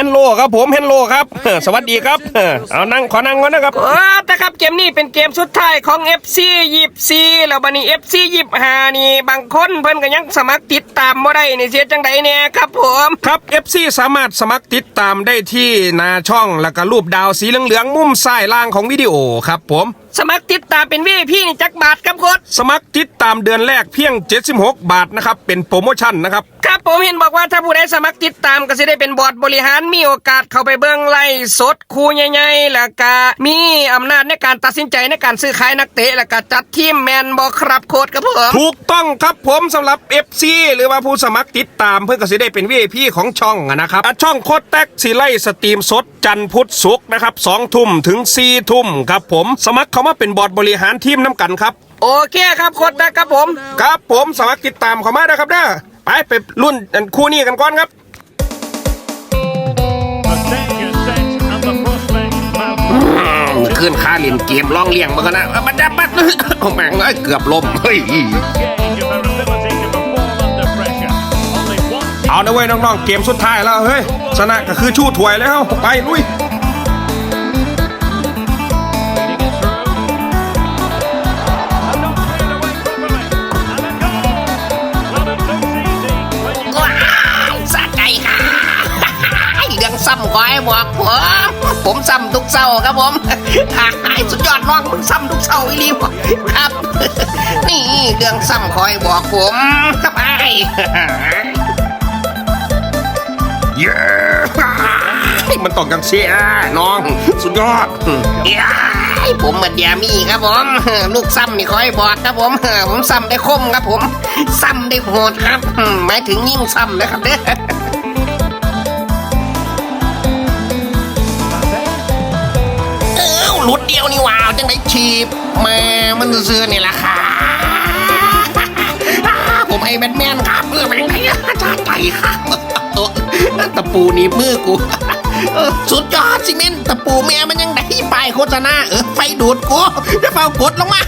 ฮนโลครับผมเฮนโลครับเออสวัสดีครับเออเอานั่งขอนั่งก่อนนะครับเออแต่ครับเกมนี้เป็นเกมสุดท้ายของ FC ยิบซีแล้วบัดนี้ FC ยิบหานี่ บางคนเพิ่นก็ยังสมัครติดตามบ่ได้นี่เสียจังไดเนี่ยครับผมครับ FC สามารถสมัครติดตามได้ที่หนาช่องแล้วก็รูปดาวสีเหลืองๆมุมซ้ายล่างของวิดีโอครับผมสมัครติดตามเป็น VIP นี่จักบาทครับโคตรสมัครติดตามเดือนแรกเพียง 76 บาทนะครับ เป็นโปรโมชั่นนะครับ ครับผมเห็นบอกว่าถ้าผู้ใดสมัครติดตามก็สิได้เป็นบอร์ดบริหารมีโอกาสเข้าไปเบิ่งไล่สดคู่ใหญ่ๆแล้วก็มีอำนาจในการตัดสินใจในการซื้อขายนักเตะแล้วก็จัดทีมแมนบอครับโค้ดครับผมถูกต้องครับผมสำหรับ FC หรือว่าผู้สมัครติดตามเพื่อก็สิได้เป็น VIP ของช่องอะนะครับอะช่องโคตรแท็กสีไล่สตรีมสดจันทร์พุธศุกร์นะครับ2ทุ่มถึง4ทุ่มครับผมสมัครเข้ามาเป็นบอร์ดบริหารทีมน้ำกันครับ โอเคครับโค้ดนะครับผม ครับผมสมัครติดตามเข้ามานะครับเด้อไปไปรุ่นอันคู่นี้กันก่อนครับ ขึ้นค่าเล่นเกมล่องเลี่ยงมากันนะมันจะปัดโอ้แม่งเอ้ยเกือบล้มเฮ้ย Gauge of their ability to perform under pressure. Only one เอานะเว้ยน้องๆเกมสุดท้ายแล้วเฮ้ยชนะก็คือชู้ถวยแล้วไปลุย feeding it through. And not cleared away properly. And a goal. Well, it looks easy when you ว้าวสะใจค่ะเรื่องซ้ำก็ให้บอกผม ผมซ้ำทุกเศร้าครับผมสุดยอดน้องมึงซ้ำทุกเศร้าอีหลีวะครับ นี่เรื่องซ้ำคอยบอกผมครับไอ้เย้มันต้องกันเสียน้อง สุดยอดยายผมเหมือนยามีครับผม ลูกซ้ำนี่คอยบอกครับผม ผมซ้ำได้คมครับผม ซ้ำได้โหดครับ หมายถึงยิ่งซ้ำนะครับเด้อ อ้าหลุดเดียวนี่หวาวจังได้ฉีบแม่มันซื้อนี่แหละค่ะ ผมไอ้แบทแมนครับเพื่อเป็นไงชาใจครับเออตะปูนี่มือกูสุดยอดสิเมนตะปูแม่มันยังได้ไปายโฆษณาเออไฟดูดกูจะเฝ้ากดลงมา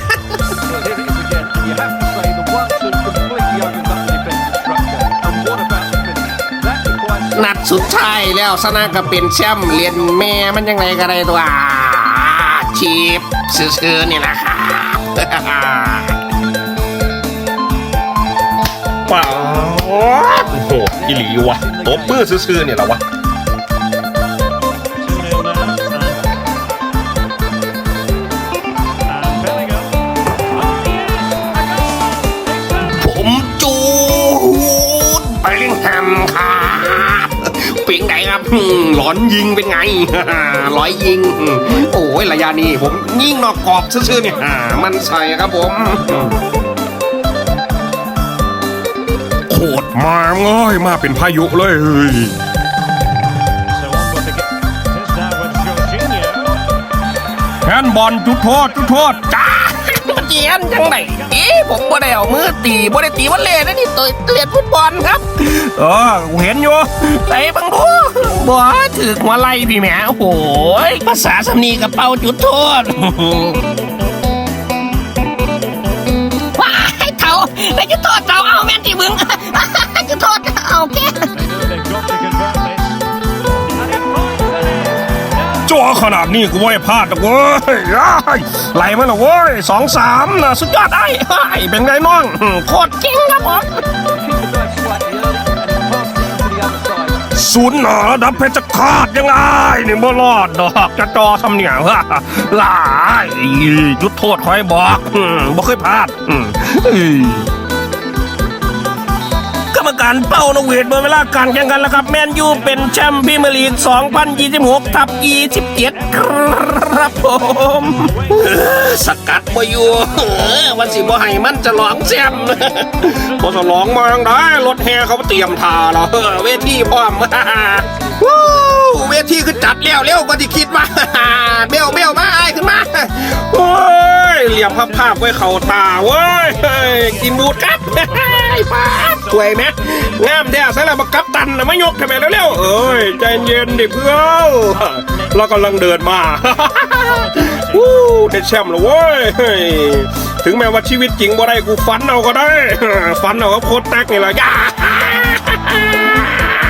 Here it is again. You have to say the one two completely opens up the defensive structure. And what about the finish? That requires นัดสุดท้ายแล้วสนาก็เป็นแชมป์เรียนแม่มันยังไงก็ได้ตัว ชีพซื้อๆนี่แหละครับเปล่าโอ้โหอีหลีวะตบมือซื่อๆเนี่ยเหรอวะ ครับอืมหลอนยิงเป็นไงร้อยยิง โอ้ยระยะนี้ผมยิงนอกกรอบซื่อๆเนี่ยอ่ามันใส่ครับผมโคตรมาง่อยมาเป็นพายุเลยเฮ้ย So on with the game. It is now with Jorginho. แฮนด์บอลจุดโทษจุดโทษจ้า เจียนจังไหนเอ๊ะผมบ่ได้เอามือตีบ่ได้ตีวันเล่นะนี่ตัวเล่นฟุตบอลครับเออกูเห็นอยู่ไอ้บังดูบ่ถึกมาไล่พี่แหมโอ้โหยภาษาสำนีกับเป่าจุดโทษว้ายเท่าไอ้จุดโทษเท่าเอาแม่นที่มึง ขนาดนี้กูไม่พลาดหรอกเว้ยไหลมาแล้วเว้ยสองสามนะสุดยอดไอ้เป็นไงน้องโคตรจริงครับผมศูนย์หนาดับเพชรฆาตยังไงนี่บ่รอดดอกจะจอทำเนี่ยว่าหลายจุดโทษคอยบอกอืมบ่เคยพลาดอืม การเป้านเวทเบอร์เวลาการแข่งขันแล้วครับ แมนยูเป็นแชมป์พรีเมียร์ลีก 2026 ทับ 27 ครับผมสกัดบ่อยู่วันสิบ่ให้มันจะหลองแชมป์บ่สลองมาจังได้รถแห่เขาเตรียมทาแล้วเอเวทีพร้อมเวทีคือจัดแล้วเร็วกว่าที่คิดว่าเบลเบลมาไอ้ขึ้นมาโอ้ยเหลี่ยมภาพภาพไว้เข่าตาเว้ยเฮ้ยกินบูดครับ ป้าบสวยไหมงามแท้ใส่แล้วมากับตันนะไม่ยกทำไมเร็วๆเอ้ยใจเย็นดิเพื่อนเรากำลังเดินมาวู้ได้แชมป์แล้วเว้ยเฮ้ยถึงแม้ว่าชีวิตจริงบ่ได้กูฝันเอาก็ได้ฝันเอากับโคตรแตกนี่แหละย่า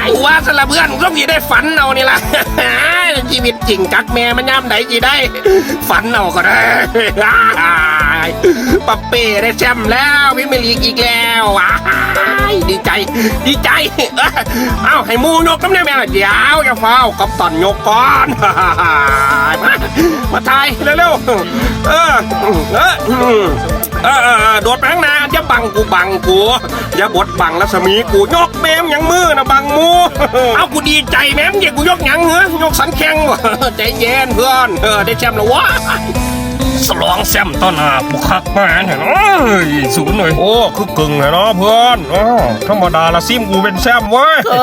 กูว่าสละเพื่อนต้องยีได้ฝันเอานี่ล่ะชีวิตจริงกักแม่มันย่ำไหนจีได้ ฝันเอาก็ได้ ปัปเป้ได้แชมป์แล้วพิมยร์ลีกอีกแล้วว้ายดีใจ ดีใจ เอ้าให้มูยกน้ำแน่แม่ละเดี๋ยวอย่าเฝ้ากับตอนยกก่อน มามาทายเร็วๆเออเออเออเออเออโดดไปข้างหน้าอย่าบังกูบังกูอย่าบดบังรัศมีกูยกแมมยังมือนะบังมูเอากูดีใจแมมเดี๋ยวกูยกหยังเหรอยกสันแข็งวะใจเย็นเพื่อนเออได้แชมป์แล้ววะ สลองแซมต้นหาบุคักมาเนี่ยเอ้ยสูนย์หน่อยโอ้คือกึ่งเลยเนาะเพื่อนอ๋อธรรมดาละซิมกูเป็นแซมเว้ยเอ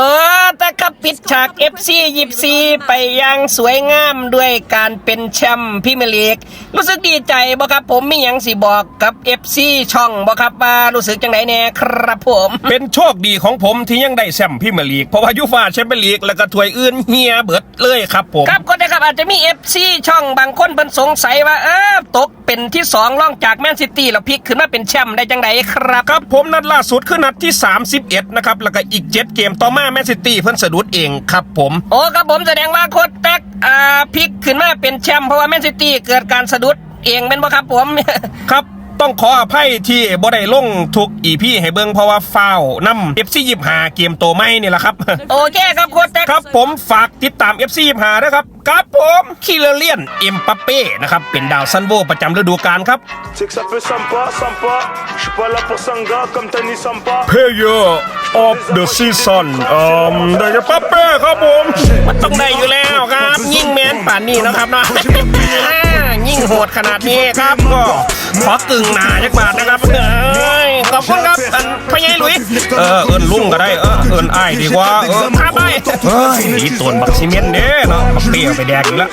อแต่ก็ปิดฉาก FC ยิบซีไปอยังสวยงามด้วยการเป็นแชมป์พรีเมียร์ลีก รู้สึกดีใจบ่ครับผมมีหยังสิบอกกับ FC ช่องบ่ครับว่ารู้สึกจังไดแน่ครับผม เป็นโชคดีของผมที่ยังได้แชมป์พรีเมียร์ลีกเพราะว่ายูฟ่าแชมเปี้ยนลีกแล้วก็ถ้วยอื่นเฮียเบิดเลยครับผมครับก็ได้ครับ อาจจะมี FC ช่องบางคนเพิ่นสงสัยว่าเออตกเป็นที่สองรองจากแมนซิตี้แล้วพลิกขึ้นมาเป็นแชมป์ได้จังไดครับ ครับผมนัดล่าสุดคือนัดที่ 31 นะครับ แล้วก็อีก 7 เกมต่อมาแมนซิตี้เพิ่นสะดุดเองครับผม โอ้ครับผมแสดงว่าโค้ชแท็กอ่าพลิกขึ้นมาเป็นแชมป์เพราะว่าแมนซิตี้เกิดการสะดุดเองเป็นบ่ครับผม ครับต้องขออภัยที่บ่ได้ลงทุกอีพี่ให้เบิ่งเพราะว่าฟาวนำ FC 25เกมโตไม่นี่แหละครับ โอเคครับโค้ชแท็กครับผมฝากติดตาม FC 25ด้วยครับ ครับผมคิเลเลียนเอ็มปัปเป้นะครับเป็นดาวซันโวประจำฤดูกาลครับ C'est que ça fait sympa, sympa. Je suis pas là pour Sanga comme Tani Sampa. Player of the season อืมเดยปัปเป้ครับผม มันต้องได้อยู่แล้วครับ ยิ่งแมนป่านนี้นะครับเนาะยิ่งโหดขนาดนี้ครับก็ขอกึ่งหนาจักบาทนะครับเอ้ยขอบคุณครับอันพญายหลุยเออเอินลุงก็ได้เออเอินอ้ายดีกว่าเออพาไปเฮ้ยดีตวนบักซิเมนเด้เนาะบักเปรี้ยวไปแดกอีกแล้ว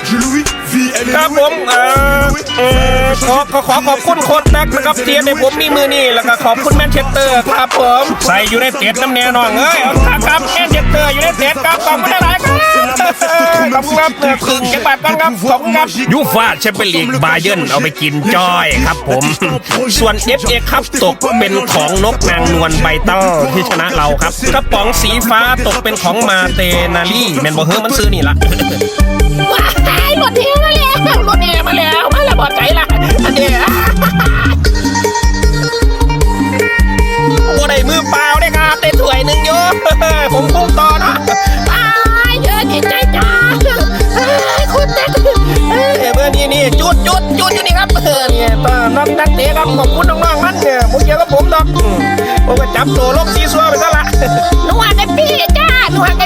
ครับผมเอ่อเอ่อขอขอขอขอบคุณโค้ชแบ็กนะครับเทียนในผมมีมือนี่แล้วก็ขอบคุณแมนเชสเตอร์ครับผมใส่อยู่ในเต็ดน้ำแน่นอนเอ้ยเอาครับครับแมนเชสเตอร์อยู่ในเต็ดครับขอบคุณหลายๆครับ ขอบคุณครับเออครึ่งจังหวัดกันครับขอบคุณครับยูฟ่าแชมเปี้ยนลีกบาเยิร์นเอาไปกินจ้อยครับผม ส่วน FA ครับตกเป็นของนกนางนวลไบเต้าที่ชนะเราครับกระป๋องสีฟ้าตกเป็นของมาเตนาลี่แมนบอเฮอร์มันซื้อนี่ละว้ายหมดเทมาแล้วหมดเทมาแล้วมาแล้วบอดใจละอันเดียบัวได้มือเปล่าได้ครับได้ถ้วยหนึ่งโยผมพุ่งต่อเนาะ เนี่ยตอนนักนักเตะครับขอบคุณน้องๆมันเนี่ยผมเกี่ยวกับผมดอกผมก็จับตัวลงซีซัวไปซะละหนูอ่านไอพี่จ้าหนูอ่านไอ